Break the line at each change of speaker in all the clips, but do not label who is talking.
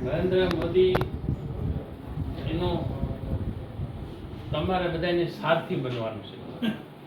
નરેન્દ્ર મોદી એનો તમારે બધાને સારથી બનવાનું છે.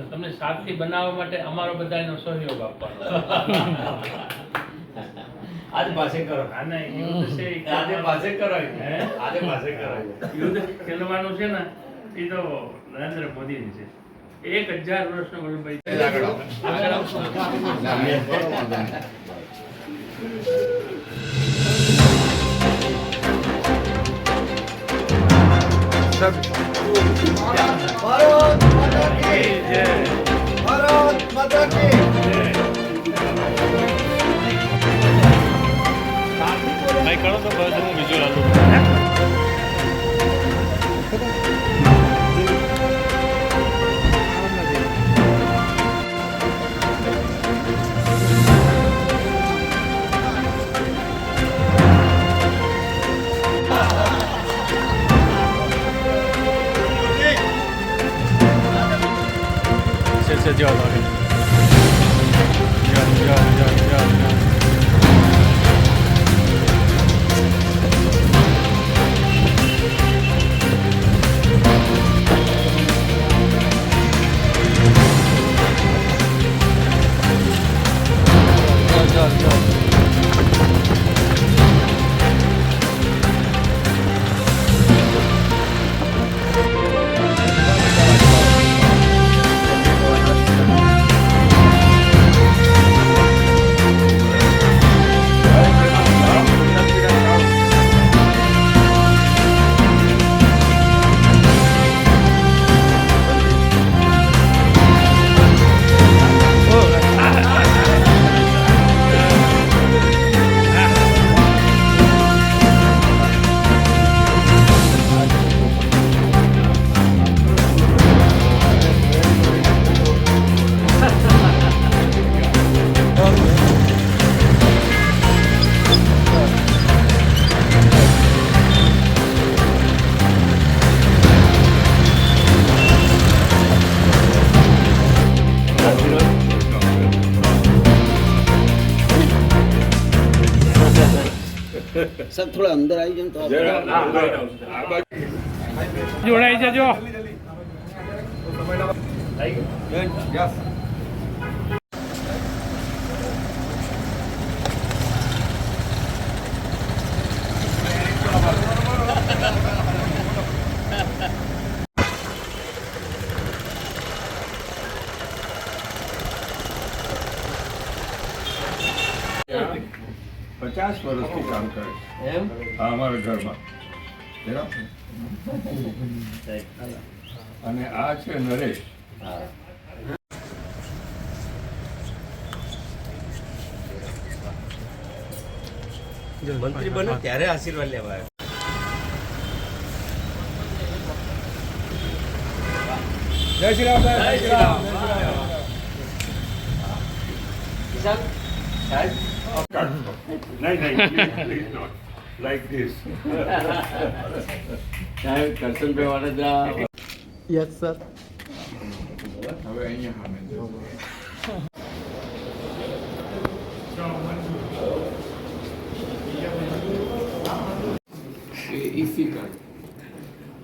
તમને સારથી બનાવવા માટે અમારો બધાનો સહયોગ આપવાનો
આજ પાસે કરો.
યુદ્ધ છે
આજે પાસે કરો આજે પાસે કરો
યુદ્ધ ખેલવાનું છે ને એ તો નરેન્દ્ર મોદીની છે. એક હજાર વર્ષનો વલ્લભભાઈ.
ભારત માતા કી ભારત માતા કી
küll
on થોડા અંદર આવી જાવ તો
જોડાઈ જજો
પચાસ વર્ષથી કામ કરે છે.
એમ?
હા અમારા ઘરમાં. બરાબર? અને આ છે નરેશ.
મંત્રી બને ત્યારે આશીર્વાદ લેવા આવ્યો.
જય શ્રી રામ
જય શ્રી રામ. કરશનભાઈ વડોદરા
યસ સર
હવે અહીંયા સામે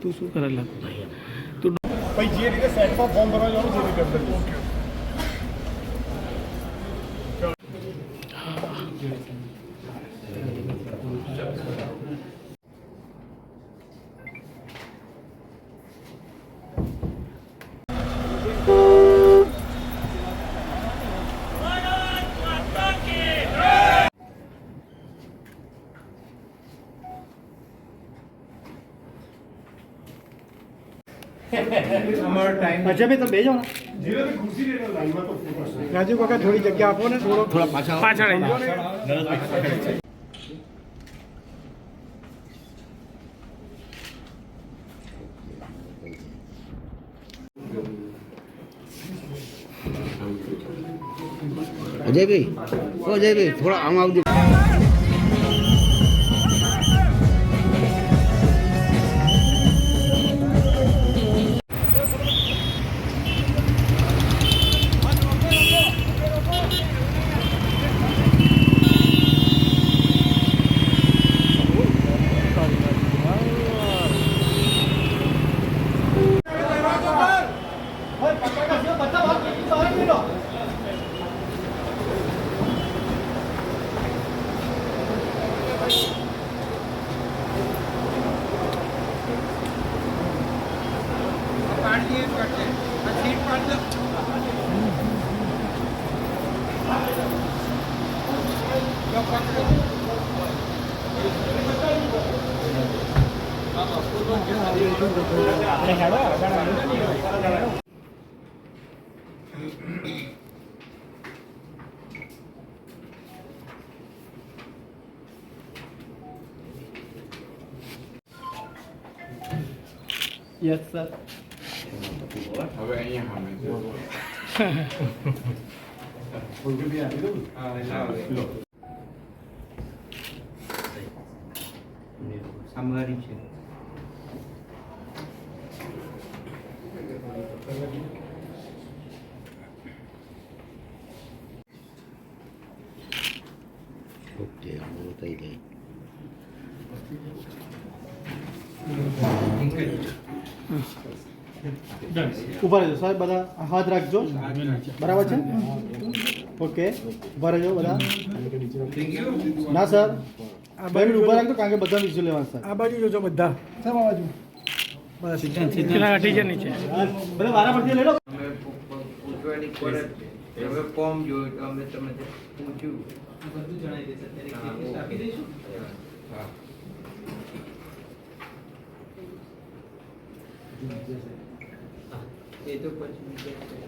તું શું કરેલા
ભાઈ જે રીતે સેટમાં ફોર્મ ભરવા જવાનું રીતે અચ્છા ભાઈ તમે બેજો રાજુ કાકા થોડી જગ્યા આપો ને થોડો થોડા
પાછળ પાછળ
અજયભાઈ ઓ અજયભાઈ થોડા આમ આવજો
Yes, sir.
હવે અહીંયા સામે છે ફૂલ કે બી આપી દઉં
હા લાવો
ઓકે આવું થઈ જાય
ઊભા રહેજો સાહેબ બધા હાથ રાખજો. બરાબર છે? ઓકે ઊભા રહેજો બધા. ના સર. બે બાજુ ઊભા રાખજો કારણ કે બધા વિઝ્યુઅલ લેવાના સર
આ બાજુ જોજો બધા. સાહેબ આ બાજુ. બસ.
પેલા ટીચર નીચે?
બધા વારા પરથી લઈ લો.
પૂછવાની ફરજ હવે ફોર્મ જોયું તો અમે તમને પૂછ્યું. એ તો પછી
હો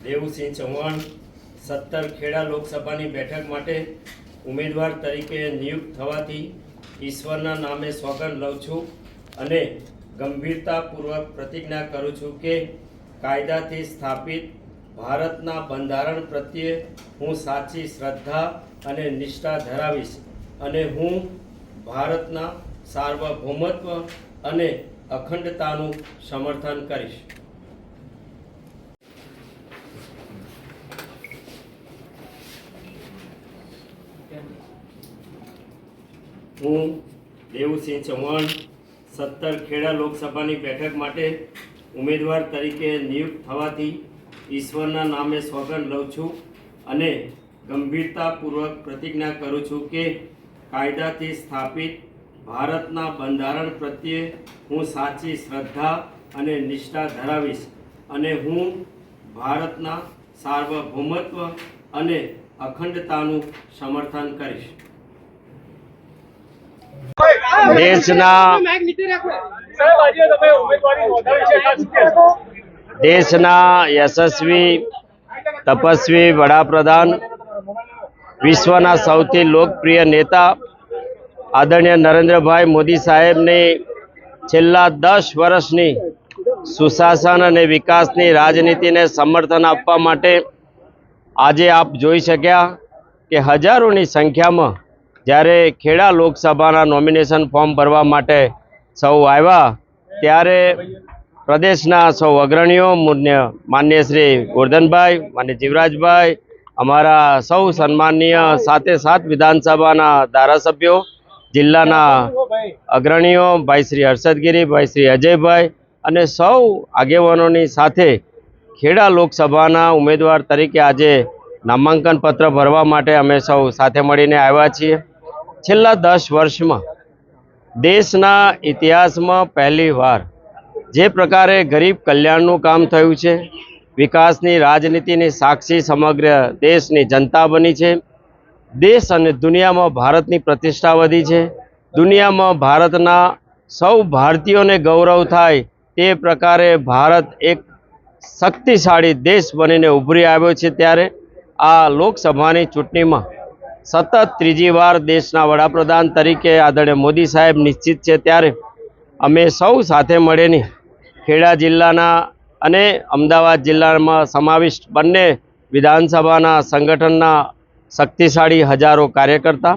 દેવુસિંહ ચૌહાણ સત્તર ખેડા લોકસભાની બેઠક માટે ઉમેદવાર તરીકે નિયુક્ત થવાથી ઈશ્વરના નામે સોગંદ લઉં છું અને ગંભીરતાપૂર્વક પ્રતિજ્ઞા કરું છું કે કાયદાથી સ્થાપિત ભારતના બંધારણ પ્રત્યે હું સાચી શ્રદ્ધા અને નિષ્ઠા ધરાવીશ અને હું ભારતના સાર્વભૌમત્વ અને અખંડતાનું સમર્થન કરીશ. હું દેવુસિંહ ચૌહાણ સત્તર ખેડા લોકસભાની બેઠક માટે ઉમેદવાર તરીકે નિયુક્ત થવાથી ઈશ્વરના નામે સોગંદ લઉં છું અને ગંભીરતાપૂર્વક પ્રતિજ્ઞા કરું છું કે કાયદાથી સ્થાપિત ભારતના બંધારણ પ્રત્યે હું સાચી શ્રદ્ધા અને નિષ્ઠા ધરાવીશ અને હું ભારતના સાર્વભૌમત્વ અને અખંડતાનું સમર્થન કરીશ. દેશના દેશના યશસ્વી, તપસ્વી વડાપ્રધાન, વિશ્વના સૌથી લોકપ્રિય નેતા આદરણીય નરેન્દ્રભાઈ મોદી સાહેબની છેલ્લા દસ વર્ષની સુશાસન અને વિકાસની રાજનીતિને સમર્થન આપવા માટે આજે આપ જોઈ શક્યા કે હજારોની સંખ્યામાં જ્યારે ખેડા લોકસભાના નોમિનેશન ફોર્મ ભરવા માટે સૌ આવ્યા, ત્યારે પ્રદેશના સૌ અગ્રણીઓ, મુન્ય શ્રી ગોરધનભાઈ, માન્ય જીવરાજભાઈ, અમારા સૌ સન્માનીય સાથે સાત વિધાનસભાના ધારાસભ્યો, જિલ્લાના અગ્રણીઓ, ભાઈ શ્રી હર્ષદગીરી, ભાઈ શ્રી અજયભાઈ અને સૌ આગેવાનોની સાથે ખેડા લોકસભાના ઉમેદવાર તરીકે આજે નામાંકન પત્ર ભરવા માટે અમે સૌ સાથે મળીને આવ્યા છીએ. છેલ્લા દસ વર્ષમાં દેશના ઇતિહાસમાં પહેલીવાર જે પ્રકારે ગરીબ કલ્યાણનું કામ થયું છે, વિકાસની રાજનીતિની સાક્ષી સમગ્ર દેશની જનતા બની છે, દેશ અને દુનિયામાં ભારતની પ્રતિષ્ઠા વધી છે, દુનિયામાં ભારતના સૌ ભારતીયોને ગૌરવ થાય તે પ્રકારે ભારત એક શક્તિશાળી દેશ બનીને ઉભરી આવ્યો છે ત્યારે આ લોકસભાની ચૂંટણીમાં સતત ત્રીજી વાર દેશના વડાપ્રધાન તરીકે આદરણીય મોદી સાહેબ નિશ્ચિત છે ત્યારે અમે સૌ સાથે મળીને ખેડા જિલ્લાના અને અમદાવાદ જિલ્લામાં સમાવિષ્ટ બંને વિધાનસભાના સંગઠનના શક્તિશાળી હજારો કાર્યકર્તા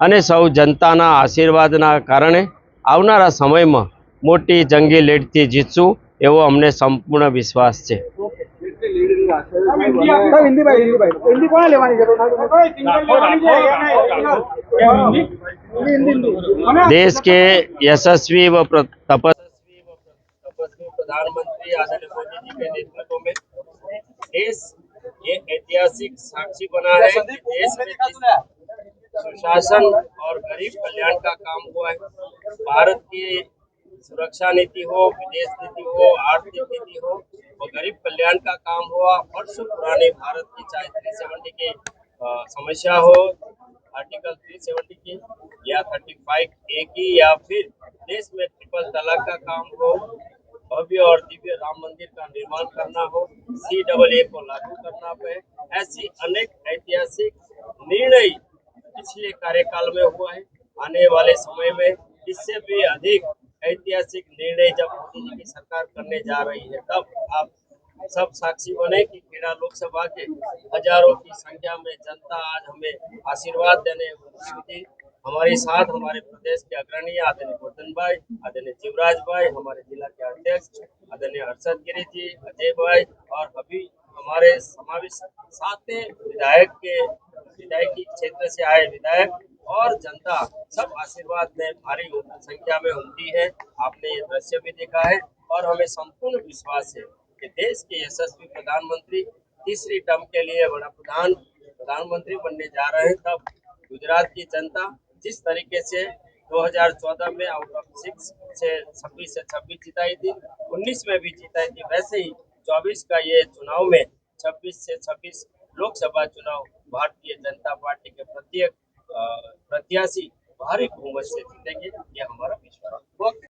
અને સૌ જનતાના આશીર્વાદના કારણે આવનારા સમયમાં મોટી જંગી લીડથી જીતશું એવો અમને સંપૂર્ણ વિશ્વાસ છે. देश के यशस्वी व तपस्वी व तपस्वी प्रधानमंत्री आदरणीय मोदी जी के नेतृत्व में देश ये ऐतिहासिक साक्षी बना है। कि देश में सुशासन और गरीब कल्याण का काम हुआ है भारत की सुरक्षा नीति हो विदेश नीति हो आर्थिक नीति हो गरीब कल्याण का काम हुआ वर्षों पुराने भारत की चाहे थ्री सेवेंटी की समस्या हो आर्टिकल 370 की, या 35 ए की, या फिर देश में ट्रिपल तलाक का काम हो, भव्य और दिव्य राम मंदिर का निर्माण करना हो सी डबल ए को लागू करना पे ऐसी अनेक ऐतिहासिक निर्णय पिछले कार्यकाल में हुआ है। आने वाले समय में इससे भी अधिक ऐतिहासिक निर्णय जब मोदी जी की सरकार करने जा रही है तब आप सब साक्षी बने कि खेड़ा लोकसभा के हजारों की संख्या में जनता आज हमें आशीर्वाद देने उमटी हुई थी हमारे साथ हमारे प्रदेश के अग्रणी आदरणीय गोवर्धन भाई आदरणीय जीवराज भाई हमारे जिला के अध्यक्ष आदरणीय हर्षद गिरी जी अजय भाई और अभी हमारे समावेश साथ विधायक के विधायकी क्षेत्र से आए विधायक और जनता सब आशीर्वाद में भारी संख्या में उमटी है। आपने ये दृश्य भी देखा है और हमें संपूर्ण विश्वास है कि देश के यशस्वी प्रधानमंत्री तीसरी टर्म के लिए बड़ा प्रधान प्रधानमंत्री बनने जा रहे हैं। तब गुजरात की जनता जिस तरीके से 2014 में आउट ऑफ़ सिक्स से 26 से 26 जिताई थी 19 में भी जिताई थी, वैसे ही 24 का ये चुनाव में 26 से 26 लोकसभा चुनाव भारतीय जनता पार्टी के प्रत्येक प्रत्याशी भारी बहुमत से जीतेंगे ये हमारा विश्वास है